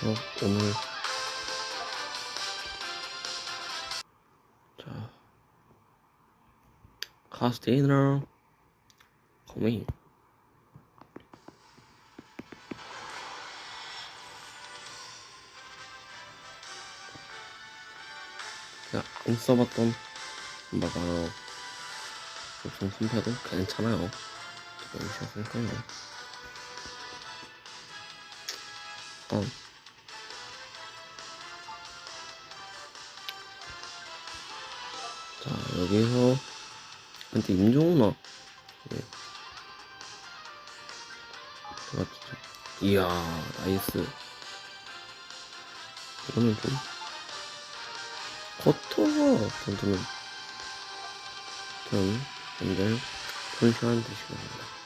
오늘 자 dinner? coming? 야, 안 써봤던 막 바로 보통 손패도 괜찮아요. 괜찮으니까요. 어. 여기서, 근데 임종훈아. 예. 제가 진짜, 이야, 나이스. 이거는 좀, 커터가 정도는 좀, 완전, 손쉬한 듯이 갑니다.